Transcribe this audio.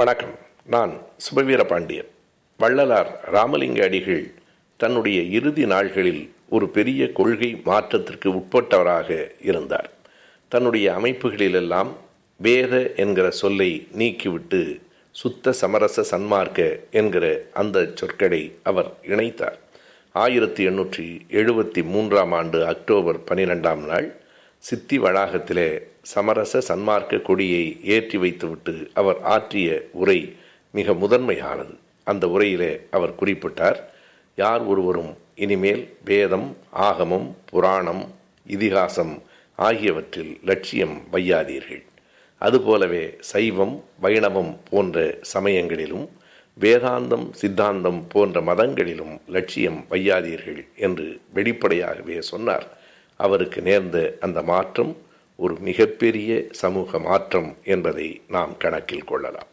வணக்கம். நான் சுபவீர பாண்டியன். வள்ளலார் ராமலிங்க அடிகள் தன்னுடைய இறுதி நாள்களில் ஒரு பெரிய கொள்கை மாற்றத்திற்கு உட்பட்டவராக இருந்தார். தன்னுடைய அமைப்புகளிலெல்லாம் வேத என்கிற சொல்லை நீக்கிவிட்டு சுத்த சமரச சன்மார்க்க என்கிற அந்த சொற்களை அவர் இணைத்தார். ஆயிரத்தி எண்ணூற்றி எழுபத்தி மூன்றாம் ஆண்டு அக்டோபர் பனிரெண்டாம் நாள் சித்தி வளாகத்திலே சமரச சன்மார்க்க கொடியை ஏற்றி வைத்துவிட்டு அவர் ஆற்றிய உரை மிக முதன்மையானது. அந்த உரையிலே அவர் குறிப்பிட்டார் யார் ஒருவரும் இனிமேல் வேதம் ஆகமம் புராணம் இதிகாசம் ஆகியவற்றில் லட்சியம் வையாதீர்கள். அதுபோலவே சைவம் வைணவம் போன்ற சமயங்களிலும் வேதாந்தம் சித்தாந்தம் போன்ற மதங்களிலும் லட்சியம் வையாதீர்கள் என்று வெளிப்படையாகவே சொன்னார். அவருக்கு நேர்ந்த அந்த மாற்றம் ஒரு மிகப்பெரிய சமூக மாற்றம் என்பதை நாம் கணக்கில் கொள்ளலாம்.